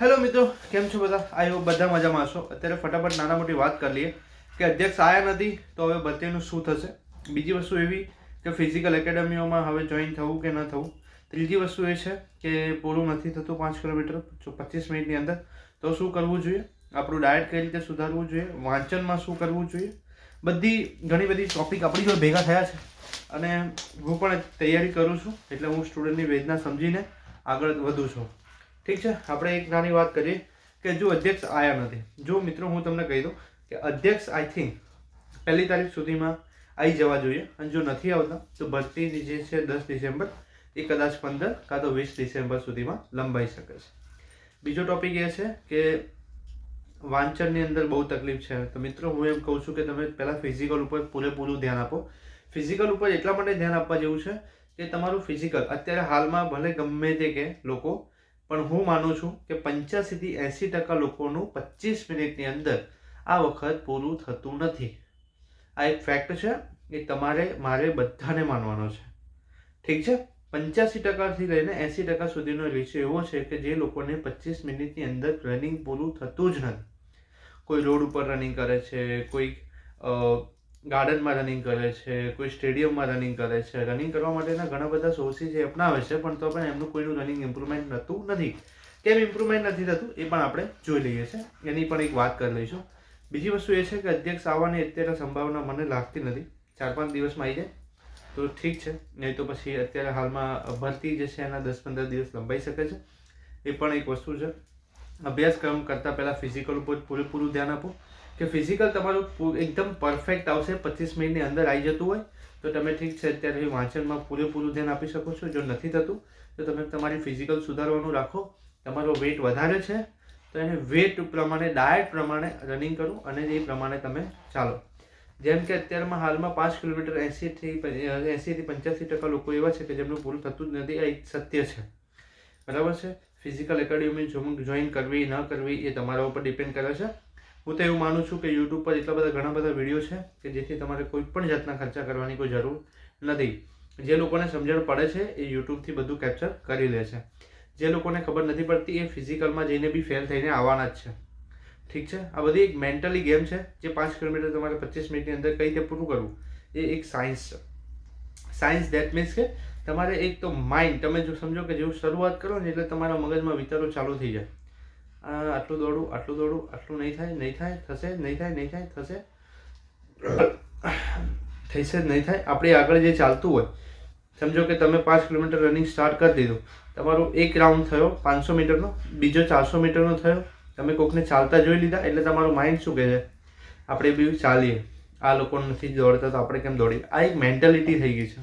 Hello મિત્રો, કેમ છો બધા? આઈ હોપ બધા મજામાં હશો. અત્યારે ફટાફટ નાના મોટી વાત કરી લઈએ કે અધ્યક્ષ આયા નથી, તો હવે બધેનું શું થશે? બીજી વસ્તુ એવી કે ફિઝિકલ એકેડમીઓમાં હવે જોઈન થવું કે ન થવું? ત્રીજી વસ્તુ એ છે કે પૂરું નથી થતું પાંચ કિલોમીટર, જો પચીસ મિનિટની અંદર, તો શું કરવું જોઈએ? આપણું ડાયટ કઈ રીતે સુધારવું જોઈએ? વાંચનમાં શું કરવું જોઈએ? બધી ઘણી બધી ટોપિક આપણી જોડે ભેગા થયા છે. અને હું પણ તૈયારી કરું છું, એટલે હું સ્ટુડન્ટની વેદના સમજીને આગળ વધું છું. ઠીક છે? આપણે એક નાની વાત કરીએ કે જો અધ્યક્ષ આવ્યા નથી. જો મિત્રો, હું તમને કહી દઉં કે અધ્યક્ષ આઈ થિંક પહેલી તારીખ સુધીમાં આવી જવા જોઈએ. અને જો નથી આવતા, તો ભરતીની જે છે, દસ ડિસેમ્બર, એ કદાચ પંદર કાં તો વીસ ડિસેમ્બર સુધીમાં લંબાઈ શકે છે. બીજો ટોપિક એ છે કે વાંચનની અંદર બહુ તકલીફ છે. તો મિત્રો, હું એમ કહું છું કે તમે પહેલાં ફિઝિકલ ઉપર પૂરેપૂરું ધ્યાન આપો. ફિઝિકલ ઉપર એટલા માટે ધ્યાન આપવા જેવું છે કે તમારું ફિઝિકલ અત્યારે હાલમાં ભલે ગમે તે કે લોકો પણ હું માનું છું કે પંચ્યાસીથી એંસી ટકા લોકોનું પચીસ મિનિટની અંદર આ વખત પૂરું થતું નથી. આ એક ફેક્ટ છે એ તમારે, મારે બધાને માનવાનો છે. ઠીક છે? પંચ્યાસી ટકાથી લઈને એંસી ટકા સુધીનો રેશિયો એવો છે કે જે લોકોને પચીસ મિનિટની અંદર રનિંગ પૂરું થતું જ નથી. કોઈ રોડ ઉપર રનિંગ કરે છે કોઈ ગાર્ડનમાં રનિંગ કરે છે, કોઈ સ્ટેડિયમમાં રનિંગ કરે છે. રનિંગ કરવા માટેના ઘણા બધા સોર્સિસ એ અપનાવે છે, પણ તો પણ એમનું કોઈનું રનિંગ ઇમ્પ્રુવમેન્ટ થતું નથી. કેમ ઇમ્પ્રુવમેન્ટ નથી થતું એ પણ આપણે જોઈ લઈએ છીએ. એની પણ એક વાત કરી લઈશું. બીજી વસ્તુ એ છે કે અધ્યક્ષ આવવાની અત્યારે સંભાવના મને લાગતી નથી. ચાર પાંચ દિવસમાં આવી જાય. તો ઠીક છે. નહીં તો પછી અત્યારે હાલમાં ભરતી જે છે એના દસ પંદર દિવસ લંબાઈ શકે છે. એ પણ એક વસ્તુ છે. અભ્યાસક્રમ કરતાં પહેલાં ફિઝિકલ ઉપર પૂરેપૂરું ધ્યાન આપો. કે ફિઝિકલ તમારું એકદમ પરફેક્ટ આવશે, પચીસ મિનિટની અંદર આવી જતું હોય, તો તમે ઠીક છે, અત્યારે વાંચનમાં પૂરેપૂરું ધ્યાન આપી શકો છો. જો નથી થતું, તો તમે તમારી ફિઝિકલ સુધારવાનું રાખો. તમારો વેટ વધારે છે, તો એને વેટ પ્રમાણે ડાયટ પ્રમાણે રનિંગ કરો અને એ પ્રમાણે તમે ચાલો. જેમ કે અત્યારમાં હાલમાં પાંચ કિલોમીટર એંસીથી એંસીથી પંચ્યાસી ટકા લોકો એવા છે કે જેમનું પૂરું થતું જ નથી, આ એક સત્ય છે. બરાબર છે? ફિઝિકલ એકેડેમી જોઈન કરવી, ન કરવી એ તમારા ઉપર ડિપેન્ડ કરે છે. હું તો એવું માનું છું કે યુટ્યુબ પર એટલા બધા ઘણા બધા વીડિયો છે કે જેથી તમારે કોઈ પણ જાતના ખર્ચા કરવાની કોઈ જરૂર નથી. જે લોકોને સમજણ પડે છે એ યુટ્યુબથી બધું કેપ્ચર કરી લે છે. જે લોકોને ખબર નથી પડતી એ ફિઝિકલમાં જઈને બી ફેલ થઈને આવવાના જ છે. ઠીક છે? આ બધી એક મેન્ટલી ગેમ છે જે પાંચ કિલોમીટર તમારે પચીસ મિનિટની અંદર કઈ રીતે પૂરું કરવું? એ એક સાયન્સ છે. સાયન્સ દેટ મીન્સ કે તમારે એક તો માઇન્ડ તમે જો સમજો કે જેવું શરૂઆત કરો ને એટલે તમારા મગજમાં વિચારો ચાલુ થઈ જાય. આટલું દોડું આટલું દોડું, આટલું નહીં થાય નહીં થાય, થશે, નહીં થાય નહીં થાય, થશે. થશે નહીં થાય. આપણે આગળ જે ચાલતું હોય, સમજો કે તમે પાંચ કિલોમીટર રનિંગ સ્ટાર્ટ કરી દીધું. તમારો એક રાઉન્ડ થયો, પાંચસો મીટરનો, બીજો ચારસો મીટરનો થયો. તમે કોકને ચાલતા જોઈ લીધા, એટલે તમારું માઇન્ડ શું કહે છે? આપણે બી ચાલીએ. આ લોકો નથી દોડતા તો આપણે કેમ દોડીએ? આ એક મેન્ટાલિટી થઈ ગઈ છે.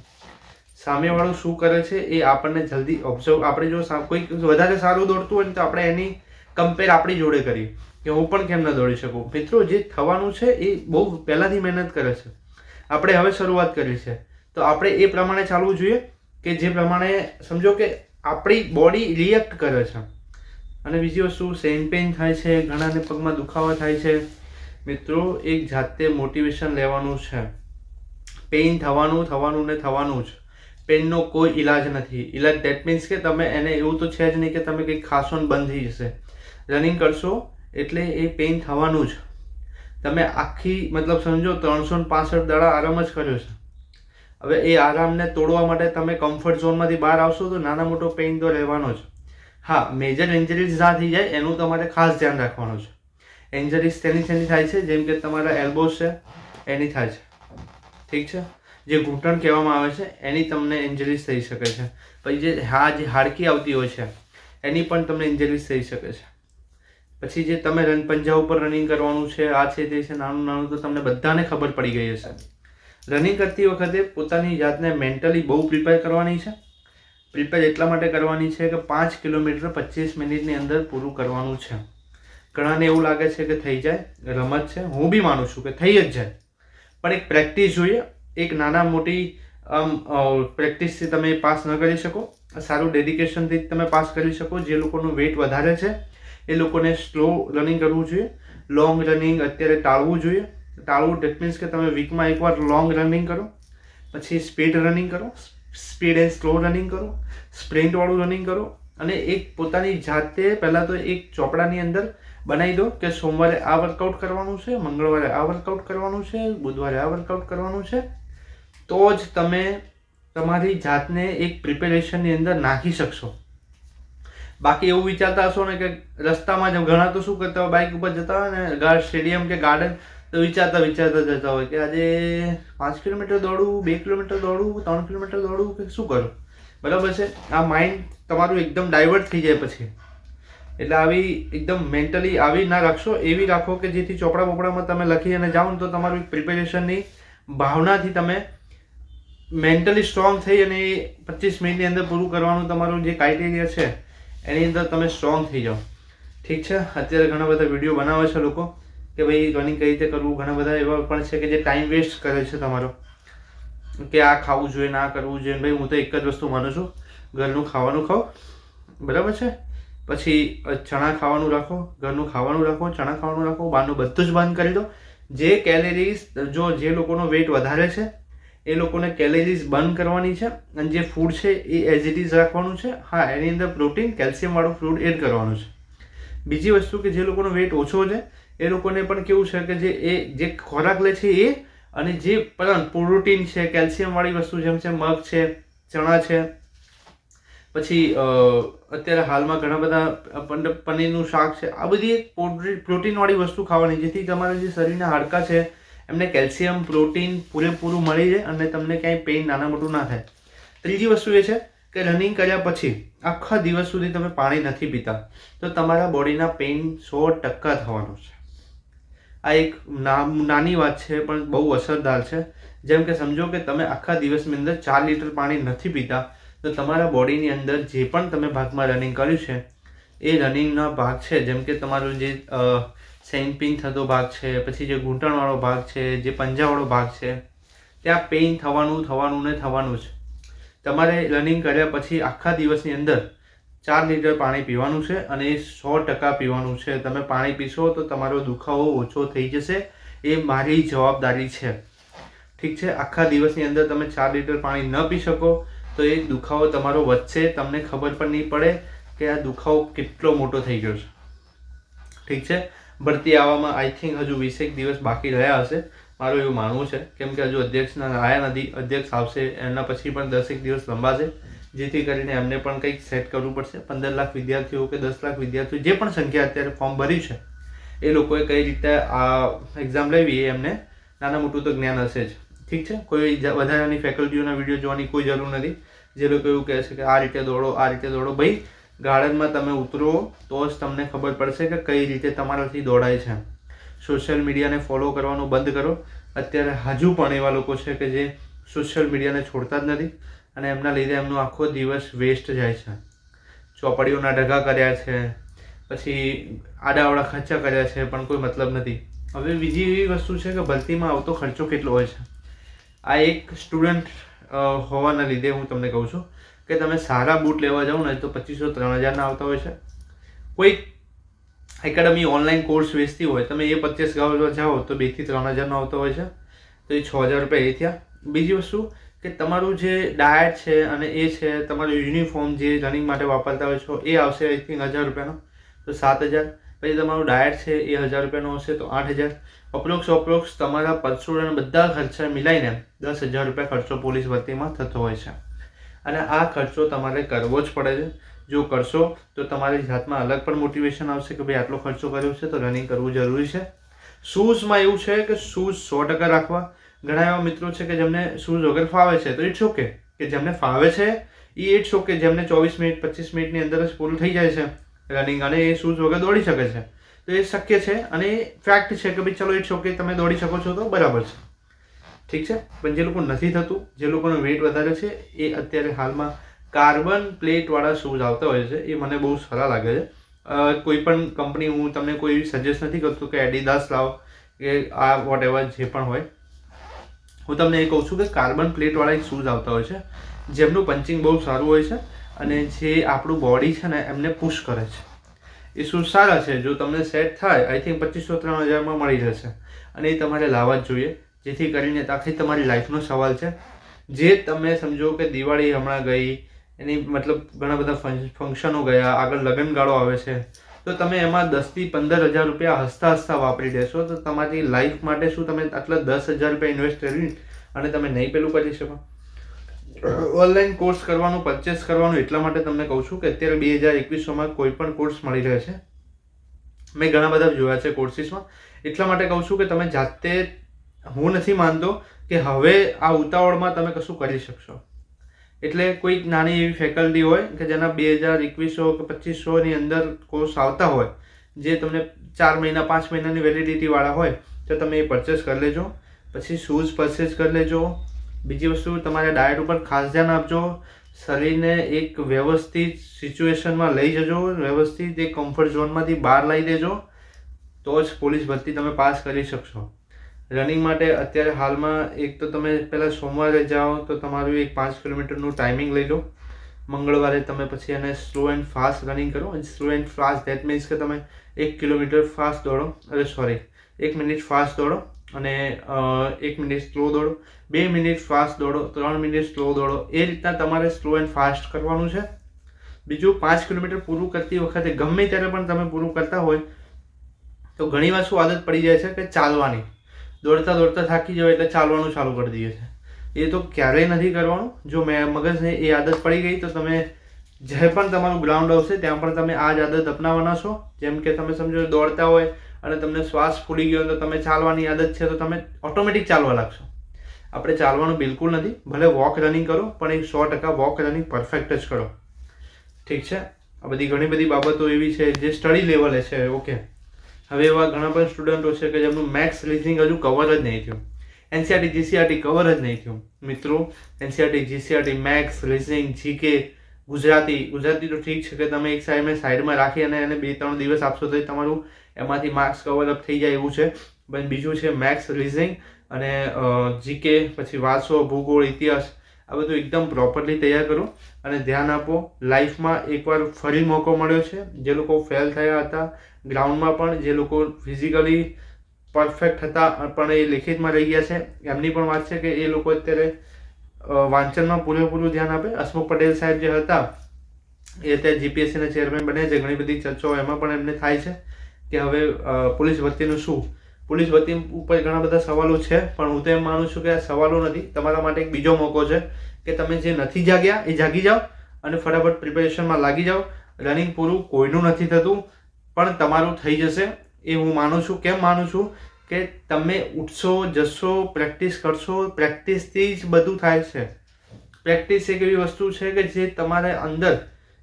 સામેવાળું શું કરે છે એ આપણને જલ્દી ઓબ્ઝર્વ આપણે જો કોઈક કોઈ વધારે સારું દોડતું હોય ને તો આપણે એની કમ્પેર આપણી જોડે કરી, કે હું પણ કેમ ન દોડી શકું? મિત્રો, જે થવાનું છે એ બહુ પહેલાંથી મહેનત કરે છે. આપણે હવે શરૂઆત કરી છે. તો આપણે એ પ્રમાણે ચાલવું જોઈએ કે જે પ્રમાણે, સમજો કે આપણી બોડી રિએક્ટ કરે છે. અને બીજી વસ્તુ સેમ પેઇન થાય છે, ઘણાને પગમાં દુખાવા થાય છે. મિત્રો, એક જાતે મોટિવેશન લેવાનું છે. પેઇન થવાનું થવાનું ને થવાનું જ. પેઇનનો કોઈ ઈલાજ નથી. ઈલાજ દેટ મીન્સ કે તમે એને એવું તો છે જ નહીં કે તમે કંઈક ખાસો બંધ થઈ જશે. રનિંગ કરશો એટલે એ પેઇન થવાનું જ. તમે આખી, મતલબ સમજો ત્રણસો પાસઠ દડા આરામ જ કર્યો છે. હવે એ આરામને તોડવા માટે તમે કમ્ફર્ટ ઝોનમાંથી બહાર આવશો તો નાના મોટો પેઇન તો રહેવાનો જ. હા મેજર ઇન્જરીઝ ના થઈ જાય એનું તમારે ખાસ ધ્યાન રાખવાનું છે. ઇન્જરીઝ તેની તેની થાય છે, જેમ કે તમારા એલ્બોસ છે, એની થાય છે. ઠીક છે? જે ઘૂંટણ કહેવામાં આવે છે, એની તમને ઇન્જરીઝ થઈ શકે છે. પછી જે હા, જે હાડકી આવતી હોય છે, એની પણ તમને ઇન્જરીઝ થઈ શકે છે. પછી જે તમે રન પંજા ઉપર રનિંગ કરવાનું છે, આ છે, તે છે, નાનું નાનું, તો તમને બધાને ખબર પડી ગઈ હશે. રનિંગ કરતી વખતે પોતાની જાતને મેન્ટલી બહુ પ્રિપેર કરવાની છે. પ્રિપેર એટલા માટે કરવાની છે કે પાંચ કિલોમીટર પચીસ મિનિટની અંદર પૂરું કરવાનું છે. ઘણાને એવું લાગે છે કે થઈ જાય, રમત છે. હું બી માનું છું કે થઈ જ જાય. પણ એક પ્રેક્ટિસ જોઈએ. એક નાના મોટી, આમ પ્રેક્ટિસથી તમે પાસ ન કરી શકો. સારું ડેડિકેશનથી તમે પાસ કરી શકો. જે લોકોનું વેઇટ વધારે છે એ લોકોને સ્લો રનિંગ કરવું જોઈએ લોંગ રનિંગ અત્યારે ટાળવું જોઈએ. ટાળવું ડેટ મીન્સ કે તમે વીકમાં એકવાર લોંગ રનિંગ કરો, પછી સ્પીડ રનિંગ કરો સ્પીડ એન્ડ સ્લો રનિંગ કરો સ્પ્રિન્ટવાળું રનિંગ કરો, અને એક પોતાની જાતે પહેલાં તો એક ચોપડાની અંદર બનાવી દો કે સોમવારે આ વર્કઆઉટ કરવાનું છે, મંગળવારે આ વર્કઆઉટ કરવાનું છે, બુધવારે આ વર્કઆઉટ કરવાનું છે. તો જ તમે તમારી જાતને એક પ્રિપેરેશનની અંદર નાખી શકશો. બાકી એવું વિચારતા હશો ને કે રસ્તામાં જ ઘણા તો શું કરતા હોય બાઇક ઉપર જતા હોય ને સ્ટેડિયમ કે ગાર્ડન તો વિચારતા વિચારતા જતા હોય કે આજે પાંચ કિલોમીટર દોડવું, બે કિલોમીટર દોડવું, ત્રણ કિલોમીટર દોડવું કે શું કરું? બરાબર છે? આ માઇન્ડ તમારું એકદમ ડાયવર્ટ થઈ જાય પછી. એટલે આવી એકદમ મેન્ટલી આવી ના રાખશો, એવી રાખો કે જેથી ચોપડા બોપડામાં તમે લખી અને જાઓ ને તો તમારું પ્રિપેરેશનની ભાવનાથી તમે મેન્ટલી સ્ટ્રોંગ થઈ અને એ પચીસ મિનિટની અંદર પૂરું કરવાનું તમારું જે ક્રાઇટેરિયા છે એની અંદર તમે સ્ટ્રોંગ થઈ જાઓ. ઠીક છે? અત્યારે ઘણા બધા વીડિયો બનાવે છે લોકો કે ભાઈ રનિંગ કઈ રીતે કરવું? ઘણા બધા એવા પણ છે કે જે ટાઈમ વેસ્ટ કરે છે તમારો. કે આ ખાવું જોઈએ, ના કરવું જોઈએ. ભાઈ, હું તો એક જ વસ્તુ માનું છું. ઘરનું ખાવાનું ખાઓ. બરાબર છે? પછી ચણા ખાવાનું રાખો, ઘરનું ખાવાનું રાખો, ચણા ખાવાનું રાખો બહારનું બધું જ બંધ કરી દો. જે કેલેરીઝ જો જે લોકોનો વેટ વધારે છે એ લોકોને કેલેરીઝ બંધ કરવાની છે અને જે ફૂડ છે એ એઝ ઇટ ઇઝ રાખવાનું છે. હા, એની અંદર પ્રોટીન કેલ્શિયમવાળું ફૂડ એડ કરવાનું છે. બીજી વસ્તુ કે જે લોકોનો વેટ ઓછો છે, એ લોકોને પણ કેવું છે કે જે એ, જે ખોરાક લે છે એ અને જે પણ પ્રોટીન છે કેલ્શિયમવાળી વસ્તુ જેમ છે, મગ છે, ચણા છે. પછી અત્યારે હાલમાં ઘણા બધા પન- પનીરનું શાક છે, આ બધી એક પ્રોટીનવાળી વસ્તુ ખાવાની, જેથી તમારા જે શરીરના હાડકાં છે એમને કેલ્શિયમ, પ્રોટીન પૂરેપૂરું મળી જાય અને તમને ક્યાંય પેઇન નાના મોટું ના થાય. ત્રીજી વસ્તુ એ છે કે રનિંગ કર્યા પછી આખા દિવસ સુધી તમે પાણી નથી પીતા, તો તમારા બોડીના પેઇન સો ટકા થવાનું છે. આ એક નાની વાત છે, પણ બહુ અસરદાર છે. જેમ કે સમજો કે તમે આખા દિવસની અંદર ચાર લીટર પાણી નથી પીતા, તો તમારા બોડીની અંદર જે પણ તમે ભાગમાં રનિંગ કર્યું છે, એ રનિંગના ભાગ છે. જેમ કે તમારું જે સેન્પિંગ થતો ભાગ છે, પછી જે ઘૂંટણવાળો ભાગ છે, જે પંજાવાળો ભાગ છે, ત્યાં પેઇન થવાનું થવાનું ને થવાનું છે. તમારે રનિંગ કર્યા પછી આખા દિવસની અંદર ચાર લીટર પાણી પીવાનું છે અને એ સો ટકા પીવાનું છે. તમે પાણી પીશો તો તમારો દુખાવો ઓછો થઈ જશે. એ મારી જવાબદારી છે. ઠીક છે? આખા દિવસની અંદર તમે ચાર લીટર પાણી ન પી શકો તો એ દુખાવો તમારો વધશે. તમને ખબર પણ નહીં પડે કે આ દુખાવો કેટલો મોટો થઈ ગયો છે. ઠીક છે? ભરતી આવવામાં આઈ થિંક હજુ વીસેક દિવસ બાકી રહ્યા હશે. મારું એવું માનવું છે. કેમ કે હજુ અધ્યક્ષના આવ્યા નથી. અધ્યક્ષ આવશે, એના પછી પણ દસેક દિવસ લંબાશે. જેથી કરીને એમને પણ કંઈક સેટ કરવું પડશે. પંદર લાખ વિદ્યાર્થીઓ કે દસ લાખ વિદ્યાર્થીઓ જે પણ સંખ્યા અત્યારે ફોર્મ ભર્યું છે, એ લોકોએ કઈ રીતે આ એક્ઝામ લેવી એ એમને નાના મોટું તો જ્ઞાન હશે જ. ઠીક છે? કોઈ વધારાની ફેકલ્ટીઓના વીડિયો જોવાની કોઈ જરૂર નથી. જે લોકો એવું કહે છે કે આ રીતે દોડો, આ રીતે દોડો. ભાઈ ગાર્ડનમાં તમે ઉતરો તો જ તમને ખબર પડશે કે કઈ રીતે તમારાથી દોડાય છે. સોશિયલ મીડિયાને ફોલો કરવાનું બંધ કરો. અત્યારે હજુ પણ એવા લોકો છે કે જે સોશિયલ મીડિયાને છોડતા જ નથી અને એમના લીધે એમનો આખો દિવસ વેસ્ટ જાય છે. ચોપડીઓના ઢગા કર્યા છે, પછી આડાવડા ખર્ચા કર્યા છે, પણ કોઈ મતલબ નથી. હવે બીજી એવી વસ્તુ છે કે ભરતીમાં આવતો ખર્ચો કેટલો હોય છે? આ એક સ્ટુડન્ટ હોવાના લીધે હું તમને કહું છું કે તમે સારા બૂટ લેવા જાઓ ને તો પચીસો ત્રણ હજારના આવતા હોય છે. કોઈ એકેડમી ઓનલાઈન કોર્સ વેચતી હોય, તમે એ પચીસ ગાવા જાઓ તો બેથી ત્રણ હજારનો આવતો હોય છે. તો એ છ હજાર રૂપિયા એ થયા. બીજી વસ્તુ કે તમારું જે ડાયટ છે અને એ છે, તમારું યુનિફોર્મ જે રનિંગ માટે વાપરતા હોય છો, એ આવશે આઈ થિંક હજાર રૂપિયાનો. તો સાત હજાર. પછી તમારું ડાયટ છે એ હજાર રૂપિયાનો હશે, તો આઠ હજાર. અપ્રોક્સ અપ્રોક્સ તમારા પરસોડ અને બધા ખર્ચા મિલાઈને દસ હજાર રૂપિયા ખર્ચો પોલીસ ભરતીમાં થતો હોય છે. અને આ ખર્ચો તમારે કરવો જ પડે છે. જો કરશો તો તમારી જાતમાં અલગ પણ મોટિવેશન આવશે કે ભાઈ આટલો ખર્ચો કર્યો છે તો રનિંગ કરવું જરૂરી છે. શૂઝમાં એવું છે કે શૂઝ સો ટકા રાખવા. ઘણા એવા મિત્રો છે કે જેમને શૂઝ વગર ફાવે છે, તો ઇટ્સ ઓકે કે જેમને ફાવે છે એ ઇટ્સ ઓકે જેમને ચોવીસ મિનિટ, પચીસ મિનિટની અંદર જ પૂરું થઈ જાય છે. રનિંગ અને એ શૂઝ વગર દોડી શકે છે. તો એ શક્ય છે અને એ ફેક્ટ છે કે ભાઈ ચલો ઇટ્સ ઓકે તમે દોડી શકો છો તો બરાબર છે. ઠીક છે? પણ જે લોકો નથી થતું, જે લોકોનો વેઇટ વધારે છે, એ અત્યારે હાલમાં કાર્બન પ્લેટવાળા શૂઝ આવતા હોય છે, એ મને બહુ સારા લાગે છે. કોઈ પણ કંપની, હું તમને કોઈ સજેસ્ટ નથી કરતો કે એડિદાસ લાવો, કે આ વોટ એવર જે પણ હોય. હું તમને એ કહું છું કે કાર્બન પ્લેટવાળા એક શૂઝ આવતા હોય છે, જેમનું પંચિંગ બહુ સારું હોય છે, અને જે આપણું બોડી છે ને, એમને પુશ કરે છે. એ શૂઝ સારા છે, જો તમને સેટ થાય આઈ થિંક પચીસો ત્રણ હજારમાં મળી જશે, અને એ તમારે લાવવા જ જોઈએ. જેથી કરીને આખી તમારી લાઈફનો સવાલ છે. જે તમે સમજો કે દિવાળી હમણાં ગઈ, એની મતલબ ઘણા બધા ફંક- ફંક્શનો ગયા, આગળ લગ્નગાળો આવે છે, તો તમે એમાં દસથી પંદર હજાર રૂપિયા હસતા હસતા વાપરી દેશો, તો તમારી લાઈફ માટે શું તમે આટલા દસ હજાર રૂપિયા ઇન્વેસ્ટ કરી અને તમે નહીં પેલું કરી શકો? ઓનલાઈન કોર્સ કરવાનું, પરચેસ કરવાનું, એટલા માટે તમને કહું છું કે અત્યારે બે હજાર એકવીસોમાં કોઈ પણ કોર્સ મળી રહે છે. મેં ઘણા બધા જોયા છે કોર્સિસમાં. એટલા માટે કહું છું કે તમે જાતે હું નથી માનતો કે હવે આ ઉતાવળમાં તમે કશું કરી શકશો. એટલે કોઈક નાની એવી ફેકલ્ટી હોય કે જેના બે હજાર એકવીસો કે પચીસોની અંદર કોર્સ આવતા હોય, જે તમને ચાર મહિના, પાંચ મહિનાની વેલિડિટીવાળા હોય, તો તમે એ પરચેસ કરી લેજો. પછી શૂઝ પરચેસ કરી લેજો. બીજી વસ્તુ, તમારે ડાયટ ઉપર ખાસ ધ્યાન આપજો. શરીરને એક વ્યવસ્થિત સિચ્યુએશનમાં લઈ જજો. વ્યવસ્થિત એક કમ્ફર્ટ ઝોનમાંથી બહાર લઈ દેજો. તો જ પોલીસ ભરતી તમે પાસ કરી શકશો. રનિંગ માટે અત્યારે હાલમાં એક તો તમે પહેલાં સોમવારે જાઓ તો તમારું એક પાંચ કિલોમીટરનું ટાઈમિંગ લઈ લો. મંગળવારે તમે પછી એને સ્લો એન્ડ ફાસ્ટ રનિંગ કરો. Slow and fast, that means કે તમે એક કિલોમીટર ફાસ્ટ દોડો. અરે, સોરી, એક મિનિટ ફાસ્ટ દોડો અને એક મિનિટ સ્લો દોડો. બે મિનિટ ફાસ્ટ દોડો, ત્રણ મિનિટ સ્લો દોડો. એ રીતના તમારે સ્લો એન્ડ ફાસ્ટ કરવાનું છે. બીજું પાંચ કિલોમીટર પૂરું કરતી વખતે ગમે ત્યારે પણ તમે પૂરું કરતા હોય, તો ઘણીવાર શું આદત પડી જાય છે કે ચાલવાની. દોડતા દોડતા થાકી જવાય એટલે ચાલવાનું ચાલુ કરી દઈએ છે એ તો ક્યારેય નથી કરવાનું. જો મેં મગજને એ આદત પડી ગઈ તો તમે જે પણ તમારું ગ્રાઉન્ડ આવશે ત્યાં પણ તમે આ જ આદત અપનાવવાના છો. જેમ કે તમે સમજો દોડતા હોય અને તમને શ્વાસ ફૂલી ગયો તો તમે ચાલવાની આદત છે તો તમે ઓટોમેટિક ચાલવા લાગશો. આપણે ચાલવાનું બિલકુલ નથી. ભલે વોક રનિંગ કરો, પણ એક સો ટકા વોક રનિંગ પરફેક્ટ જ કરો. ઠીક છે? આ બધી ઘણી બધી બાબતો એવી છે જે સ્ટડી લેવલે છે. ઓકે હવે એવા ઘણા બધા સ્ટુડન્ટો છે કે જેમનું મેથ્સ રીઝનિંગ હજુ કવર જ નહીં થયું. એનસીઆરટી જીસીઆરટી કવર જ નહીં થયું. મિત્રો NCERT GCERT maths reasoning GK Gujarati Gujarati તો ઠીક છે કે તમે એક સાઈડમાં સાઈડમાં રાખી અને એને બે ત્રણ દિવસ આપશો તો તમારું એમાંથી માર્ક્સ કવર અપ થઈ જાય એવું છે. પણ બીજું છે મેથ્સ રીઝનિંગ અને જીકે પછી વાંચો ભૂગોળ, ઇતિહાસ આ બધું એકદમ પ્રોપરલી તૈયાર કરો અને ધ્યાન આપો લાઈફમાં એકવાર ફરી મોકો મળ્યો છે. જે લોકો ફેલ થયા હતા ગ્રાઉન્ડમાં પણ, જે લોકો ફિઝિકલી પરફેક્ટ હતા, પણ એ લેખિતમાં રહી ગયા છે. એમની પણ વાત છે કે એ લોકો અત્યારે વાંચનમાં પૂરેપૂરું ધ્યાન આપે. હસમુખ પટેલ સાહેબ જે હતા, એ અત્યારે જીપીએસસીના ચેરમેન બને છે. ઘણી બધી ચર્ચાઓ એમાં પણ એમને થાય છે કે હવે પોલીસ ભરતીનું શું? પોલીસ ભરતી ઉપર ઘણા બધા સવાલો છે, પણ હું તો એમ માનું છું કે આ સવાલો નથી. તમારા માટે એક બીજો મોકો છે કે તમે જે નથી જાગ્યા એ જાગી જાઓ અને ફટાફટ પ્રિપેરેશનમાં લાગી જાઓ. રનિંગ પૂરું કોઈનું નથી થતું, પણ તમારું થઈ જશે એ હું માનું છું. કેમ માનું છું કે તમે ઉઠશો, જશો પ્રેક્ટિસ કરશો પ્રેક્ટિસથી જ બધું થાય છે. પ્રેક્ટિસ એક એવી વસ્તુ છે કે જે તમારે અંદર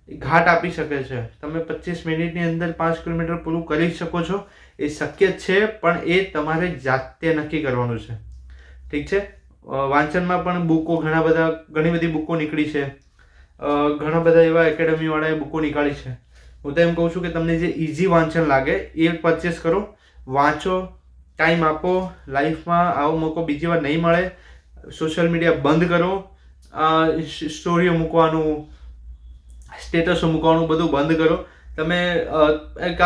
ઘાટ આપી શકે છે. તમે પચીસ મિનિટની અંદર પાંચ કિલોમીટર પૂરું કરી શકો છો. એ શક્ય છે, પણ એ તમારે જાતે નક્કી કરવાનું છે. ઠીક છે? વાંચનમાં પણ બુકો ઘણા બધા, ઘણી બધી બુકો નીકળી છે. ઘણા બધા એવા એકેડમીવાળાએ બુકો નીકાળી છે. હું તો એમ કહું છું કે તમને જે ઇઝી વાંચન લાગે, એ પરચેસ કરો. વાંચો, ટાઈમ આપો, લાઈફમાં આવો મોકો બીજી વાર નહીં મળે, સોશિયલ મીડિયા બંધ કરો સ્ટોરીઓ મૂકવાનું, સ્ટેટસો મૂકવાનું બધું બંધ કરો. તમે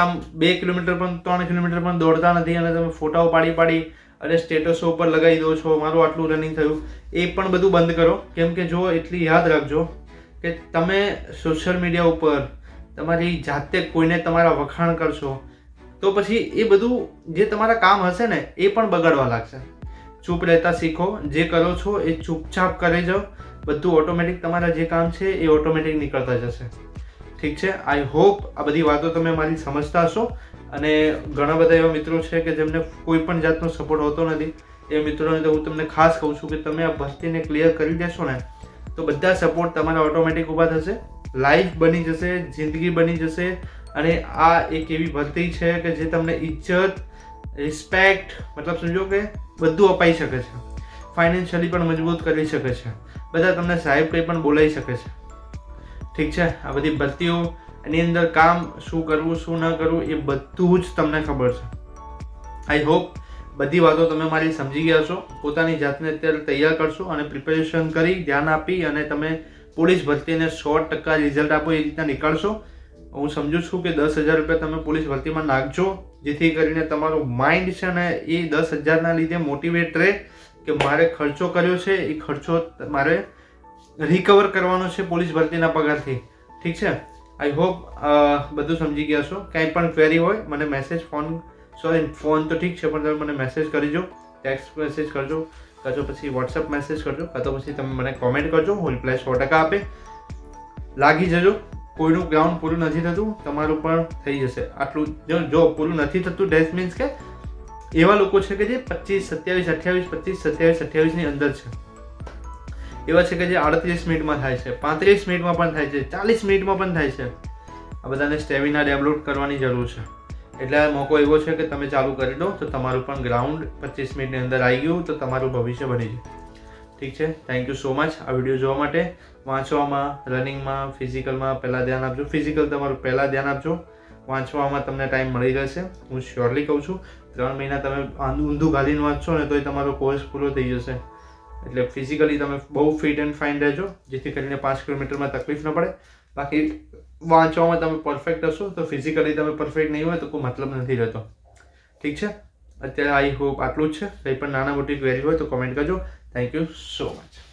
આમ બે કિલોમીટર પણ, ત્રણ કિલોમીટર પણ દોડતા નથી અને તમે ફોટાઓ પાડી પાડી અને સ્ટેટસો ઉપર લગાવી દો છો, મારું આટલું રનિંગ થયું, એ પણ બધું બંધ કરો. કેમ કે જો એટલી યાદ રાખજો કે તમે સોશિયલ મીડિયા ઉપર તમારી જાતે કોઈને તમારા વખાણ કરશો, તો પછી એ બધું જે તમારા કામ હશે ને, એ પણ બગાડવા લાગશે. ચૂપ રહેતા શીખો, જે કરો છો એ ચૂપચાપ કરી જાઓ, બધું ઓટોમેટિક તમારા જે કામ છે એ ઓટોમેટિક નીકળતા જશે. ઠીક છે? આઈ હોપ આ બધી વાતો તમે મારી સમજતા હશો. અને ઘણા બધા એવા મિત્રો છે કે જેમને કોઈ પણ જાતનો સપોર્ટ હોતો નથી. એ મિત્રોને તો હું તમને ખાસ કહું છું કે તમે આ ભરતીને ક્લિયર કરી દેશો ને, તો બધા સપોર્ટ તમારા ઓટોમેટિક ઊભા થશે. લાઈફ બની જશે, જિંદગી બની જશે, અને આ એક એવી ભરતી છે કે જે તમને ઇજ્જત રિસ્પેક્ટ મતલબ સમજો કે બધું અપાઈ શકે છે. ફાઇનાન્શિયલી પણ મજબૂત કરી શકે છે. બધા તમને સાહેબ કંઈ પણ બોલાવી શકે છે. ઠીક છે? આ બધી ભરતીઓ એની અંદર કામ શું કરવું, શું ન કરવું એ બધું જ તમને ખબર છે. આઈ હોપ બધી વાતો તમે મારી સમજી ગયા છો. પોતાની જાતને અત્યારે તૈયાર કરશો અને પ્રિપેરેશન કરી, ધ્યાન આપી અને તમે પોલીસ ભરતીને સો ટકા રિઝલ્ટ આપો એ રીતના નીકળશો. હું સમજુ છું કે દસ હજાર રૂપિયા તમે પોલીસ ભરતીમાં નાખજો, જેથી કરીને તમારું માઇન્ડ છે ને એ દસ હજારના લીધે મોટિવેટ રહે કે મારે ખર્ચો કર્યો છે, એ ખર્ચો મારે રિકવર કરવાનું છે પોલીસ ભરતીના પગારથી. ઠીક છે? આઈ હોપ બધું સમજી ગયા છો. કાંઈ પણ ક્વેરી હોય, મને મેસેજ ફોન સોરી ફોન તો ઠીક છે, પણ તમે મને મેસેજ કરીજો ટેક્સ્ટ મેસેજ કરજો. કાં તો પછી વોટ્સઅપ મેસેજ કરજો. કાં તો પછી તમે મને કોમેન્ટ કરજો. હું રિપ્લાય સો ટકા આપે લાગી જજો. કોઈનું ગ્રાઉન્ડ પૂરું નથી થતું, તમારું પણ થઈ જશે. આટલું જો જો પૂરું નથી થતું ડેટ મીન્સ કે એવા લોકો છે કે જે પચીસ, સત્યાવીસ, અઠ્યાવીસ, પચીસ, સત્યાવીસ અઠ્યાવીસની અંદર છે. એવા છે કે જે આડત્રીસ મિનિટમાં થાય છે, પાંત્રીસ મિનિટમાં પણ થાય છે, ચાલીસ મિનિટમાં પણ થાય છે. આ બધાને સ્ટેમિના ડેવલપ કરવાની જરૂર છે. એટલે આ મોકો એવો છે કે તમે ચાલુ કરી દો, તો તમારું પણ ગ્રાઉન્ડ પચીસ મિનિટની અંદર આવી ગયું, તો તમારું ભવિષ્ય બની જાય. ઠીક છે? થેન્ક યુ સો મચ આ વીડિયો જોવા માટે વાંચવામાં રનિંગમાં ફિઝિકલમાં પહેલાં ધ્યાન આપજો. ફિઝિકલ તમારું પહેલાં ધ્યાન આપજો. વાંચવામાં તમને ટાઈમ મળી રહેશે. હું શ્યોરલી કહું છું, ત્રણ મહિના તમે ઊંધું ગાલીને વાંચશો ને તોય તમારો કોર્સ પૂરો થઈ જશે. એટલે ફિઝિકલી તમે બહુ ફિટ એન્ડ ફાઇન રહેજો, જેથી કરીને પાંચ કિલોમીટરમાં તકલીફ ન પડે. બાકી વાંચવામાં તમે પરફેક્ટ હશો, તો ફિઝિકલી તમે પરફેક્ટ નહીં હોય તો કોઈ મતલબ નથી રહેતો. ઠીક છે? અત્યારે આઈ હોપ આટલું જ છે. કંઈ પણ નાના મોટી ક્વેરી હોય તો કોમેન્ટ કરજો. Thank you so much